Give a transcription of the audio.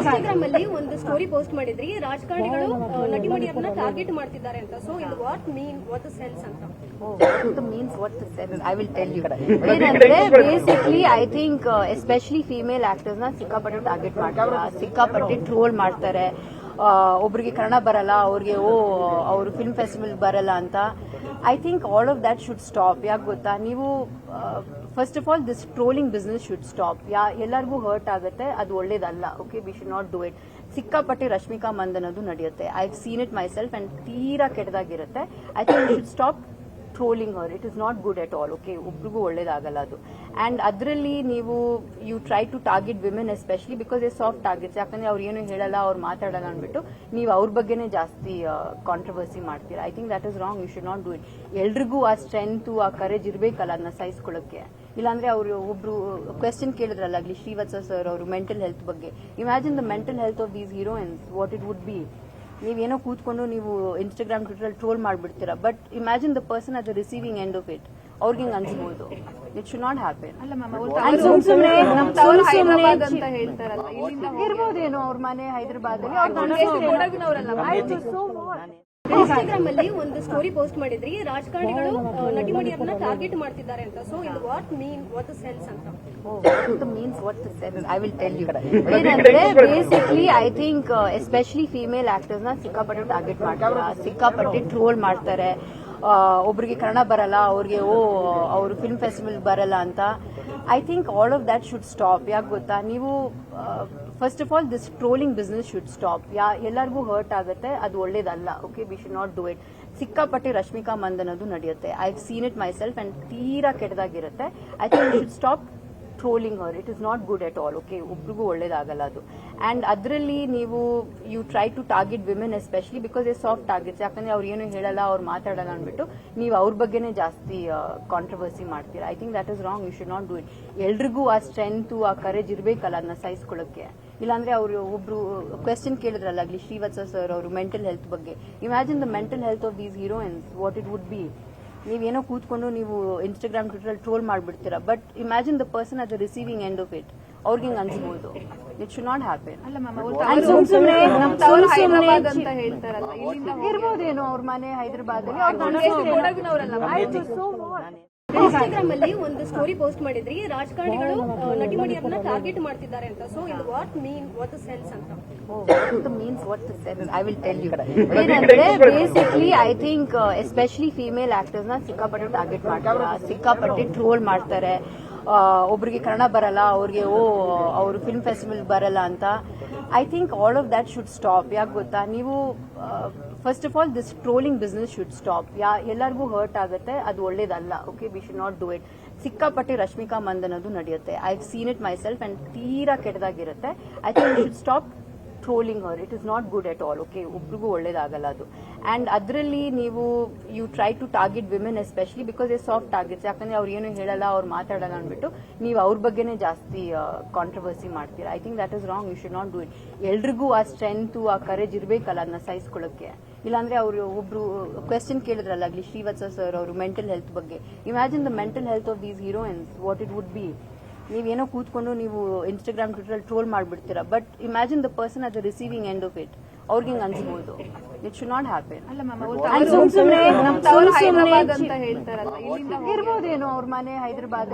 Instagram ಅಲ್ಲಿ ಒಂದು story post ಮಾಡಿದ್ರಿ. ರಾಜಕಾರಣಿಗಳು ನಟಿಮಣಿಯರನ್ನ ಟಾರ್ಗೆಟ್ ಮಾಡ್ತಿದ್ದಾರೆ ಅಂತ. ಸೊ ಇದು ವಾಟ್ ಮೀನ್ ವಾಟ್ ಸೆನ್ಸ್ ಅಂತ. Means what sense I will tell you ಏನಂದ್ರೆ basically I think especially female ಆಕ್ಟರ್ಸ್ನ ಸಿಕ್ಕಾಪಟ್ಟೆ ಟಾರ್ಗೆಟ್ ಮಾಡ್ತಾರೆ. ಸಿಕ್ಕಾಪಟ್ಟೆ ಟ್ರೋಲ್ ಮಾಡ್ತಾರೆ. ಒಬ್ರಿಗೆ ಕನ್ನಡ ಬರಲ್ಲ, ಅವ್ರಿಗೆ, ಓ, ಅವರು ಫಿಲ್ಮ್ ಫೆಸ್ಟಿವಲ್ ಬರಲ್ಲ ಅಂತ. I think all of that should stop ಯಾಕೆ ಗೊತ್ತಾ? ನೀವು first of all this trolling business should stop yeah, ಎಲ್ಲರಿಗೂ ಹರ್ಟ್ ಆಗುತ್ತೆ, ಅದು ಒಳ್ಳೇದಲ್ಲ. Okay we should not do it ಸಿಕ್ಕಾಪಟ್ಟೆ ರಶ್ಮಿಕಾ ಮಂದನ್ ಅನ್ನೋದು ನಡೆಯುತ್ತೆ. I seen it myself and ತೀರಾ ಕೆಟ್ಟದಾಗಿರುತ್ತೆ. I think should stop trolling her it is not good at all okay ಒಬ್ರಿಗೂ ಒಳ್ಳೇದಾಗಲ್ಲ ಅದು. ಅಂಡ್ ಅದರಲ್ಲಿ ನೀವು you try to target women especially because a soft targets ಯಾಕಂದ್ರೆ ಅವ್ರು ಏನು ಹೇಳಲ್ಲ, ಅವ್ರು ಮಾತಾಡಲ್ಲ ಅಂದ್ಬಿಟ್ಟು ನೀವು ಅವ್ರ ಬಗ್ಗೆನೇ ಜಾಸ್ತಿ ಕಾಂಟ್ರವರ್ಸಿ ಮಾಡ್ತೀರಾ. I think that is wrong you should not do it ಎಲ್ರಿಗೂ ಆ ಸ್ಟ್ರೆಂತು ಆ ಕರೇಜ್ ಇರಬೇಕಲ್ಲ ಅದನ್ನ ಸಹಿಸ್ಕೊಳ್ಳೋಕೆ. ಇಲ್ಲಾಂದ್ರೆ ಅವರು ಒಬ್ರು ಕ್ವೆಶನ್ ಕೇಳಿದ್ರಲ್ಲ, ಆಗಲಿ ಶ್ರೀವತ್ಸ ಸರ್ ಅವರು ಮೆಂಟಲ್ ಹೆಲ್ತ್ ಬಗ್ಗೆ. Imagine the mental health of these heroines what it would be ನೀವೇನೋ ಕೂತ್ಕೊಂಡು ನೀವು Instagram Twitter troll ಮಾಡ್ಬಿಡ್ತೀರಾ. But imagine the person at the receiving end of it ಅವ್ರಿಗೆ ಹಿಂಗ್ ಅನ್ಸ್ಬೋದು? ಇಟ್ ಶುಡ್ ನಾಟ್ ಹ್ಯಾಪನ್ ಇರ್ಬೋದೇನೋ ಅವ್ರ ಮನೆ ಹೈದರಾಬಾದ್ ಇನ್ಸ್ಟಾಗ್ರಾಮ್ ಅಲ್ಲಿ ಒಂದು ಸ್ಟೋರಿ ಪೋಸ್ಟ್ ಮಾಡಿದ್ರಿ. ರಾಜಕಾರಣಿಗಳು ಆ, ನಟಿಮಣಿಯರನ್ನ ಟಾರ್ಗೆಟ್ ಮಾಡ್ತಿದ್ದಾರೆ ಅಂತ. ಸೊ ಇದು ವಾಟ್ ಮೀನ್ ವಾಟ್ ಸೆನ್ಸ್ ಅಂತ. Means what sense I will tell you ಏನಂದ್ರೆ basically I think especially female ಆಕ್ಟರ್ಸ್ನ ಸಿಕ್ಕಾಪಟ್ಟೆ ಟಾರ್ಗೆಟ್ ಮಾಡ್ತಾರೆ. ಸಿಕ್ಕಾಪಟ್ಟೆ ಟ್ರೋಲ್ ಮಾಡ್ತಾರೆ. ಒಬ್ರಿಗೆ ಕನ್ನಡ ಬರಲ್ಲ, ಅವ್ರಿಗೆ, ಓ, ಅವರು ಫಿಲ್ಮ್ ಫೆಸ್ಟಿವಲ್ ಬರಲ್ಲ ಅಂತ. I think all of that should stop ಯಾಕೆ ಗೊತ್ತಾ? ನೀವು first of all this trolling business should stop yeah, ಎಲ್ಲರಿಗೂ ಹರ್ಟ್ ಆಗುತ್ತೆ, ಅದು ಒಳ್ಳೇದಲ್ಲ. Okay we should not do it ಸಿಕ್ಕಾಪಟ್ಟೆ ರಶ್ಮಿಕಾ ಮಂದನ್ ಅನ್ನೋದು ನಡೆಯುತ್ತೆ. I seen it myself and ತೀರಾ ಕೆಟ್ಟದಾಗಿರುತ್ತೆ. I think should stop trolling hour it is not good at all okay ಒಬ್ರಿಗೂ ಒಳ್ಳೇದಾಗಲ್ಲ ಅದು. ಅಂಡ್ ಅದರಲ್ಲಿ ನೀವು you try to target women especially because a soft targets ಯಾಕಂದ್ರೆ ಅವ್ರು ಏನು ಹೇಳಲ್ಲ, ಅವ್ರು ಮಾತಾಡಲ್ಲ ಅಂದ್ಬಿಟ್ಟು ನೀವು ಅವ್ರ ಬಗ್ಗೆನೇ ಜಾಸ್ತಿ ಕಾಂಟ್ರವರ್ಸಿ ಮಾಡ್ತೀರಾ. I think that is wrong you should not do it ಎಲ್ರಿಗೂ ಆ ಸ್ಟ್ರೆಂತು ಆ ಕರೇಜ್ ಇರಬೇಕಲ್ಲ ಅದನ್ನ ಸಹಿಸ್ಕೊಳ್ಳೋಕೆ ಇಲ್ಲಾಂದ್ರೆ ಅವರು ಒಬ್ರು ಕ್ವೆಶನ್ ಕೇಳಿದ್ರಲ್ಲ ಶ್ರೀವತ್ಸ ಸರ್ ಅವರು ಮೆಂಟಲ್ ಹೆಲ್ತ್ ಬಗ್ಗೆ. Imagine the mental health of these heroines what it would be ನೀವೇನೋ ಕೂತ್ಕೊಂಡು ನೀವು Instagram Twitter troll ಮಾಡ್ಬಿಡ್ತೀರಾ. But imagine the person at the receiving end of it ಅವ್ರಿಗೆ ಹಿಂಗ್ ಅನ್ಸ್ಬೋದು. ಇಟ್ ಶುಡ್ ನಾಟ್ ಹ್ಯಾಪನ್ ಅಲ್ಲ ಸುಮ್ ಸುಮ್ನೆ ಹೈದರಾಬಾದ್ ಇರ್ಬೋದೇನೋ ಅವ್ರ ಮನೆ ಹೈದರಾಬಾದ್ ಕೊಡಗಿನವರಲ್ಲ. ಇನ್ಸ್ಟಾಗ್ರಾಮ್ ಅಲ್ಲಿ ಒಂದು ಸ್ಟೋರಿ ಪೋಸ್ಟ್ ಮಾಡಿದ್ರಿ. ರಾಜಕಾರಣಿಗಳು ಆ, ನಟಿಮಣಿಯರನ್ನ ಟಾರ್ಗೆಟ್ ಮಾಡ್ತಿದ್ದಾರೆ ಅಂತ. ಸೊ ಇದು ವಾಟ್ ಮೀನ್ ವಾಟ್ ಸೆನ್ಸ್ ಅಂತ. Means what sense I will tell you ಏನಂದ್ರೆ basically I think especially female ಆಕ್ಟರ್ಸ್ನ ಸಿಕ್ಕಾಪಟ್ಟೆ ಟಾರ್ಗೆಟ್ ಮಾಡ್ತಾರೆ. ಸಿಕ್ಕಾಪಟ್ಟೆ ಟ್ರೋಲ್ ಮಾಡ್ತಾರೆ. ಒಬ್ರಿಗೆ ಕನ್ನಡ ಬರಲ್ಲ, ಅವ್ರಿಗೆ, ಓ, ಅವರು ಫಿಲ್ಮ್ ಫೆಸ್ಟಿವಲ್ ಬರಲ್ಲ ಅಂತ. I think all of that should stop ಯಾಕೆ ಗೊತ್ತಾ? ನೀವು first of all this trolling business should stop yeah, ಎಲ್ಲರಿಗೂ ಹರ್ಟ್ ಆಗುತ್ತೆ, ಅದು ಒಳ್ಳೇದಲ್ಲ. Okay we should not do it ಸಿಕ್ಕಾಪಟ್ಟೆ ರಶ್ಮಿಕಾ ಮಂದನ್ ಅನ್ನೋದು ನಡೆಯುತ್ತೆ. I seen it myself and ತೀರಾ ಕೆಟ್ಟದಾಗಿರುತ್ತೆ. I think should stop trolling her it is not good at all okay ಒಬ್ರಿಗೂ ಒಳ್ಳೇದಾಗಲ್ಲ ಅದು. ಅಂಡ್ ಅದರಲ್ಲಿ ನೀವು you try to target women especially because a soft targets ಯಾಕಂದ್ರೆ ಅವ್ರು ಏನು ಹೇಳಲ್ಲ, ಅವ್ರು ಮಾತಾಡಲ್ಲ ಅಂದ್ಬಿಟ್ಟು ನೀವು ಅವ್ರ ಬಗ್ಗೆನೇ ಜಾಸ್ತಿ ಕಾಂಟ್ರವರ್ಸಿ ಮಾಡ್ತೀರಾ. I think that is wrong you should not do it ಎಲ್ರಿಗೂ ಆ ಸ್ಟ್ರೆಂತು ಆ ಕರೇಜ್ ಇರಬೇಕಲ್ಲ ಅದನ್ನ ಸಹಿಸ್ಕೊಳ್ಳೋಕೆ ಇಲ್ಲಾಂದ್ರೆ ಅವರು ಒಬ್ರು ಕ್ವೆಶನ್ ಕೇಳಿದ್ರಲ್ಲ ಆಗ್ಲಿ ಶ್ರೀವತ್ಸ ಸರ್ ಅವರು ಮೆಂಟಲ್ ಹೆಲ್ತ್ ಬಗ್ಗೆ. Imagine the mental health of these heroines what it would be ನೀವೇನೋ ಕೂತ್ಕೊಂಡು ನೀವು Instagram Twitter troll ಮಾಡ್ಬಿಡ್ತೀರಾ. But imagine the person at the receiving end of it ಅವ್ರಿಗೆ ಹಿಂಗ್ ಅನ್ಸ್ಬೋದು. ಇಟ್ ಶುಡ್ ನಾಟ್ ಹ್ಯಾಪನ್ ಅಲ್ಲ ma'am ಸುಮ್ ಸುಮ್ನೆ ನಮ್ ತವರು ಹೈದರಾಬಾದ್ ಅಂತ ಹೇಳ್ತಾರಲ್ಲ ಇಲ್ಲಿಂದ ಇರ್ಬೋದೇನೋ ಅವ್ರ ಮನೆ ಹೈದರಾಬಾದ್